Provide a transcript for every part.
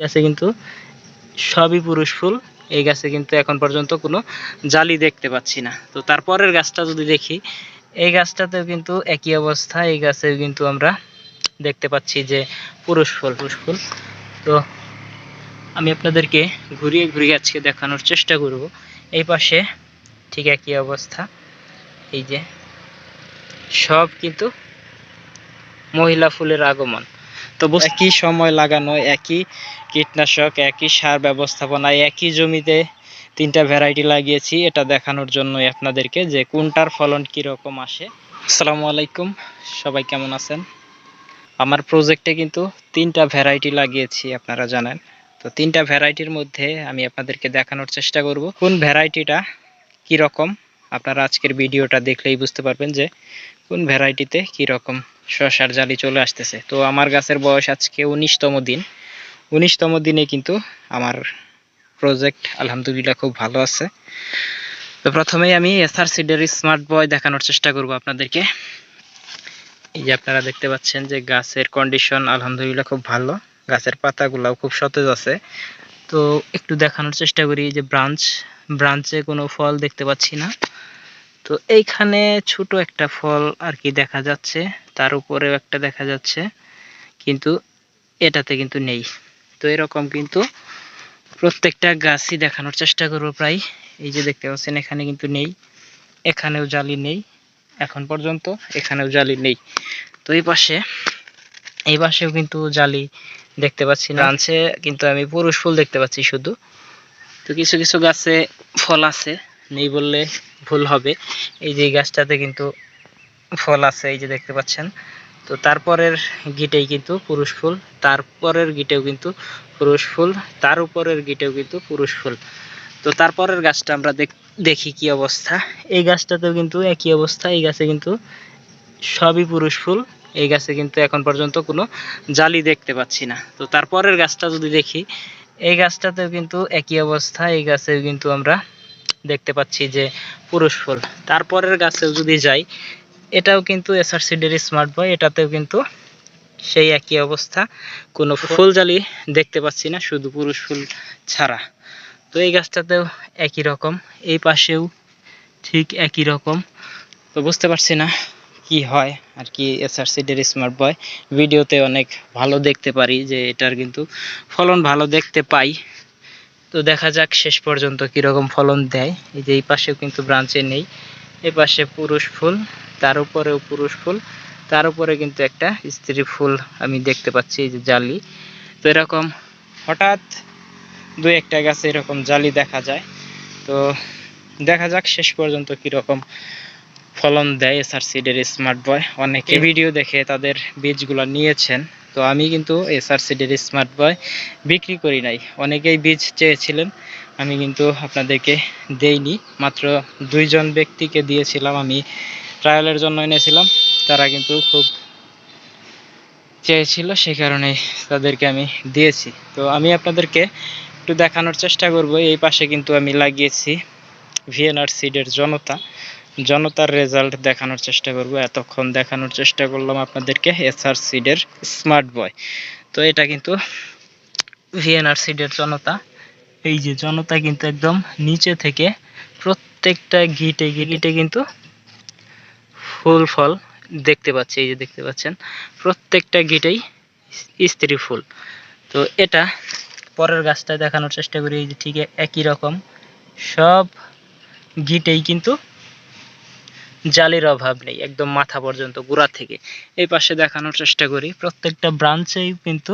গাছে কিন্তু সবই পুরুষ ফুল। এই গাছে কিন্তু এখন পর্যন্ত কোনো জালি দেখতে পাচ্ছি না। তো তারপরের গাছটা যদি দেখি, এই গাছটাতেও কিন্তু একই অবস্থা। এই গাছেও কিন্তু আমরা দেখতে পাচ্ছি যে পুরুষ ফুল। পুরুষ ফুল। তো আমি আপনাদেরকে ঘুরিয়ে ঘুরিয়ে আজকে দেখানোর চেষ্টা করব। এই পাশে ঠিক একই অবস্থা। এই যে সব কিন্তু মহিলা ফুলের আগমন। তো একই সময় লাগানো, একই কীটনাশক, একই সার ব্যবস্থাপনা, একই জমিতে তিনটা ভ্যারাইটি লাগিয়েছি, এটা দেখানোর জন্যই আপনাদেরকে যে কোনটার ফলন কীরকম আসে। আসসালামু আলাইকুম, সবাই কেমন আছেন? আমার প্রজেক্টে কিন্তু তিনটা ভ্যারাইটি লাগিয়েছি, আপনারা জানেন। তো তিনটা ভ্যারাইটির মধ্যে আমি আপনাদেরকে দেখানোর চেষ্টা করব। কোন ভ্যারাইটিটা কীরকম? আপনারা আজকের ভিডিওটা দেখলেই বুঝতে পারবেন যে কোন ভ্যারাইটিতে কীরকম শসার জালি চলে আসতেছে। তো আমার গাছের বয়স আজকে উনিশতম দিন। উনিশতম দিনে কিন্তু আমার প্রজেক্ট আলহামদুলিল্লাহ খুব ভালো আছে। তো প্রথমেই আমি এসআর সিডের স্মার্ট বয় দেখানোর চেষ্টা করব আপনাদেরকে। এই যে আপনারা দেখতে পাচ্ছেন যে গাছের কন্ডিশন আলহামদুলিল্লাহ খুব ভালো। গাছের পাতাগুলাও খুব সতেজ আছে। তো একটু দেখানোর চেষ্টা করি যে ব্রাঞ্চ ব্রাঞ্চে কোনো ফল দেখতে পাচ্ছি না। তো এইখানে ছোট একটা ফল আর কি দেখা যাচ্ছে। তার উপরেও একটা দেখা যাচ্ছে, কিন্তু এটাতে কিন্তু নেই। তো এরকম কিন্তু প্রত্যেকটা গাছই দেখানোর চেষ্টা করব প্রায়। এই যে দেখতে পাচ্ছেন, এখানে কিন্তু নেই, এখানেও জালি নেই, এখন পর্যন্ত এখানেও জালি নেই। তো এই পাশে, এই পাশেও কিন্তু জালি দেখতে পাচ্ছি না। ব্রাঞ্চে কিন্তু আমি পুরুষ ফুল দেখতে পাচ্ছি শুধু। তো কিছু কিছু গাছে ফল আছে, নেই বললে ভুল হবে। এই যে গাছটাতে কিন্তু ফল আছে, এই যে দেখতে পাচ্ছেন। তো তারপরের গিটেই কিন্তু পুরুষ ফুল, তারপরের গিটেও কিন্তু পুরুষ ফুল, তার উপরের গিটেও কিন্তু পুরুষ ফুল। তো তারপরের গাছটা আমরা দেখি কি অবস্থা। এই গাছটাতেও কিন্তু একই অবস্থা, এই গাছে কিন্তু সবই পুরুষ ফুল, এই গাছে কিন্তু এখন পর্যন্ত কোনো জালি দেখতে পাচ্ছি না। তো তারপরের গাছটা যদি দেখি, এই গাছটাতেও কিন্তু একই অবস্থা, এই গাছেও কিন্তু আমরা দেখতে পাচ্ছি যে পুরুষ ফুল। তারপরের গাছেও যদি যাই এটাও কিন্তু এসআর সিডের স্মার্ট বয় এটাতেও কিন্তু সেই একই অবস্থা। কোনো ফুল জালি দেখতে পাচ্ছি না শুধু পুরুষ ফুল ছাড়া। তো এই গাছটাতেও একই রকম এই পাশেও ঠিক একই রকম। তো বুঝতে পারছি না কি হয় আর কি এসআর সিডের স্মার্ট বয় ভিডিওতে অনেক ভালো দেখতে পারি যে এটার কিন্তু ফলন ভালো দেখতে পাই। তো দেখা যাক শেষ পর্যন্ত কীরকম ফলন দেয়। এই যে এই পাশেও কিন্তু ব্রাঞ্চে নেই। এই পাশে পুরুষ ফুল তার উপরেও পুরুষ ফুল তার উপরে কিন্তু একটা স্ত্রী ফুল আমি দেখতে পাচ্ছি এই যে জালি। তো এরকম হঠাৎ দু একটা গাছে এরকম জালি দেখা যায়। তো দেখা যাক শেষ পর্যন্ত কীরকম ফলন দেয় এসআর সিডের স্মার্ট বয় অনেকে ভিডিও দেখে তাদের বীজগুলো নিয়েছেন। তো আমি কিন্তু এসআর সিডের স্মার্ট বয় বিক্রি করি নাই। অনেকেই বীজ চেয়েছিলেন, আমি কিন্তু আপনাদেরকে দেইনি। মাত্র দুইজন ব্যক্তিকে দিয়েছিলাম, আমি ট্রায়ালের জন্য এনেছিলাম। তারা কিন্তু খুব চেয়েছিল, সে কারণে তাদেরকে আমি দিয়েছি। তো আমি আপনাদেরকে একটু দেখানোর চেষ্টা করব। এই পাশে কিন্তু আমি লাগিয়েছি ভিএনআর সিডের জনতা। জনতার রেজাল্ট দেখানোর চেষ্টা করব। এতক্ষণ দেখানোর চেষ্টা করলাম আপনাদেরকে এসআর সিডের স্মার্ট বয় তো এটা কিন্তু ভিএনআর সিডের জনতা। এই যে জনতা কিন্তু একদম নিচে থেকে প্রত্যেকটা গিটে গিটে কিন্তু ফুল ফল দেখতে পাচ্ছি। এই যে দেখতে পাচ্ছেন, প্রত্যেকটা গিটেই স্ত্রী ফুল। তো এটা পরের গাছটা দেখানোর চেষ্টা করি। এই যে ঠিক একই রকম। সব গিটেই কিন্তু জালের অভাব নেই, একদম মাথা পর্যন্ত গোড়া থেকে। এই পাশে দেখানোর চেষ্টা করি, প্রত্যেকটা ব্রাঞ্চেই কিন্তু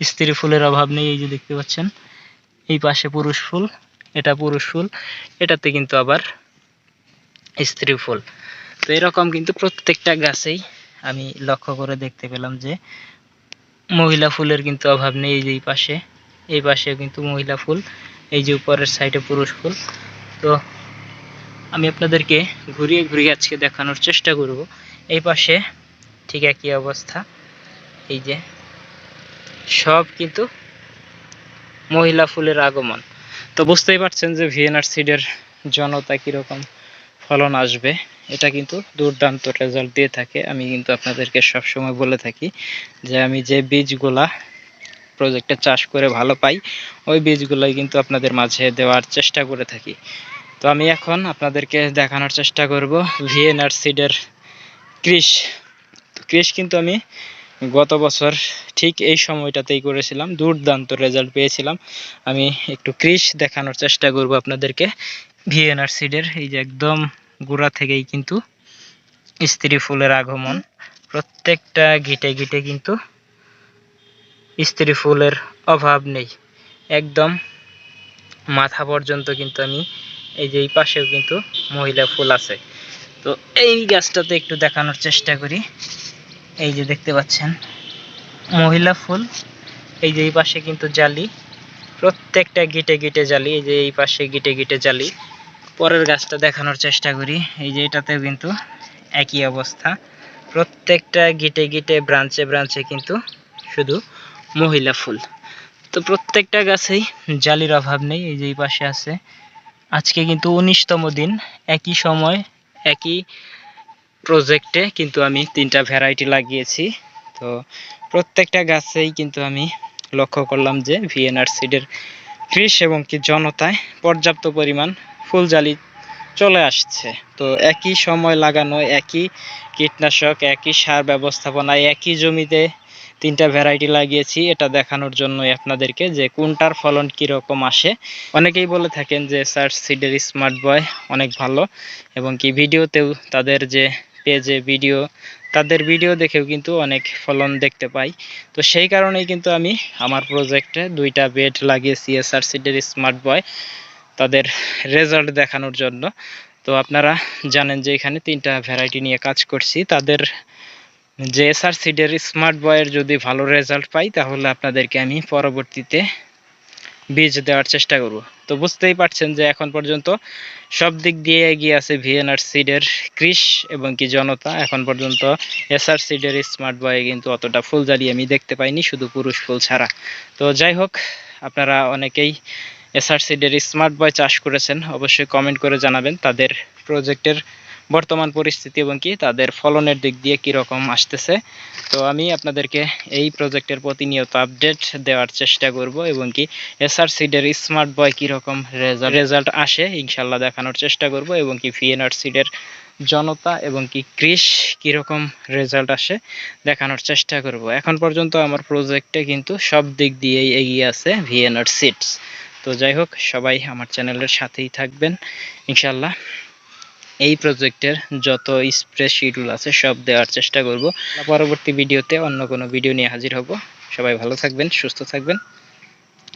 স্ত্রী ফুলের অভাব নেই, এই যে দেখতে পাচ্ছেন। এই পাশে পুরুষ ফুল, এটা পুরুষ ফুল, এটাতে কিন্তু আবার স্ত্রী ফুল। তো এরকম কিন্তু প্রত্যেকটা গাছেই আমি লক্ষ্য করে দেখতে পেলাম যে মহিলা ফুলের কিন্তু অভাব নেই, এই যে এই পাশে। এই পাশে কিন্তু মহিলা ফুল, এই যে উপরের সাইডে পুরুষ ফুল। তো আমি আপনাদেরকে ঘুরিয়ে ঘুরিয়ে আজকে দেখানোর চেষ্টা করব। এই পাশে ঠিক একই অবস্থা। এই যে সব কিন্তু মহিলা ফুলের আগমন। তো বুঝতেই পারছেন যে ভিএনআর সিডের জনতা কীরকম ফলন আসবে। এটা কিন্তু দুর্দান্ত রেজাল্ট দিয়ে থাকে। আমি কিন্তু আপনাদেরকে সবসময় বলে থাকি যে আমি যে বীজগুলা প্রজেক্টে চাষ করে ভালো পাই, ওই বীজগুলোই কিন্তু আপনাদের মাঝে দেওয়ার চেষ্টা করে থাকি। তো আমি এখন আপনাদেরকে দেখানোর চেষ্টা করব ভিএনআর সিডের কৃষ কৃষ কিন্তু আমি গত বছর ঠিক এই সময়টাতেই করেছিলাম, দুর্দান্ত রেজাল্ট পেয়েছিলাম। আমি একটু কৃষ দেখানোর চেষ্টা করব আপনাদেরকে। ভিএনআর সিডের এই যে একদম গোড়া থেকেই কিন্তু স্ত্রী ফুলের আগমন, প্রত্যেকটা গিটে গিটে কিন্তু স্ত্রী ফুলের অভাব নেই। একদম মাথা পর্যন্ত কিন্তু আমি এই যে এই পাশেও কিন্তু মহিলা ফুল আছে। তো এই গাছটাতে একটু দেখানোর চেষ্টা করি। এই যে দেখতে পাচ্ছেন, মহিলা ফুল। এই যে এই পাশে কিন্তু জালি। প্রত্যেকটা গিটে গিটে জালি। এই যে এই পাশে গিটে গিটে জালি। পরের গাছটা দেখানোর চেষ্টা করি। এই যে এটাতেও কিন্তু একই অবস্থা। প্রত্যেকটা গিটে গিটে, ব্রাঞ্চে ব্রাঞ্চে কিন্তু শুধু মহিলা ফুল। তো প্রত্যেকটা গাছেই জালির অভাব নেই। এই যে এই পাশে আছে আজকে কিন্তু উনিশতম দিন। একই সময়, একই প্রজেক্টে কিন্তু আমি তিনটা ভ্যারাইটি লাগিয়েছি। তো প্রত্যেকটা গাছেই কিন্তু আমি লক্ষ্য করলাম যে ভিএনআর সিডের কৃষ এবং কি জনতায় পর্যাপ্ত পরিমাণ ফুলজালি চলে আসছে। তো একই সময় লাগানো, একই কীটনাশক, একই সার ব্যবস্থাপনায় একই জমিতে তিনটা ভ্যারাইটি লাগিয়েছি, এটা দেখানোর জন্যই আপনাদেরকে যে কোনটার ফলন কীরকম আসে। অনেকেই বলে থাকেন যে, স্যার, সিডের স্মার্ট বয় অনেক ভালো। এবং কি ভিডিওতেও তাদের যে পেজে ভিডিও তাদের ভিডিও দেখেও কিন্তু অনেক ফলন দেখতে পাই। তো সেই কারণেই কিন্তু আমি আমার প্রজেক্টে দুইটা বেড লাগিয়েছি এসআর সিডের স্মার্ট বয় তাদের রেজাল্ট দেখানোর জন্য। তো আপনারা জানেন যে, এখানে তিনটা ভ্যারাইটি নিয়ে কাজ করছি। তাদের যে এসআর সিডের স্মার্ট বয়ের যদি ভালো রেজাল্ট পাই, তাহলে আপনাদেরকে আমি পরবর্তীতে বীজ দেওয়ার চেষ্টা করব। তো বুঝতেই পারছেন যে এখন পর্যন্ত সব দিক দিয়ে এগিয়ে আছে ভিএনআর সিডের কৃষ এবং কি জনতা। এখন পর্যন্ত এসআর সিডের স্মার্ট বয়ে কিন্তু অতটা ফুল জ্বালিয়ে আমি দেখতে পাইনি, শুধু পুরুষ ফুল ছাড়া। তো যাই হোক, আপনারা অনেকেই এসআর সিডের স্মার্ট বয় চাষ করেছেন, অবশ্যই কমেন্ট করে জানাবেন। তাদের প্রজেক্টের বর্তমান পরিস্থিতি এবং কি তাদের ফলনের দিক দিয়ে কীরকম আসতেছে। তো আমি আপনাদেরকে এই প্রজেক্টের প্রতিনিয়ত আপডেট দেওয়ার চেষ্টা করব এবং কি এসআর সিডের স্মার্ট বয় কীরকম রেজাল্ট রেজাল্ট আসে ইনশাল্লাহ দেখানোর চেষ্টা করব এবং কি ভিএনআর সিডের জনতা এবং কি কৃষ কীরকম রেজাল্ট আসে দেখানোর চেষ্টা করব। এখন পর্যন্ত আমার প্রজেক্টে কিন্তু সব দিক দিয়েই এগিয়ে আছে ভিএনআর সিডস তো যাই হোক, সবাই আমার চ্যানেলের সাথেই থাকবেন। ইনশাল্লাহ এই প্রজেক্টের যত স্প্রে শিডিউল আছে, সব দেওয়ার চেষ্টা করব। পরবর্তী ভিডিওতে অন্য কোনো ভিডিও নিয়ে হাজির হব। সবাই ভালো থাকবেন, সুস্থ থাকবেন।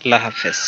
আল্লাহ হাফেজ।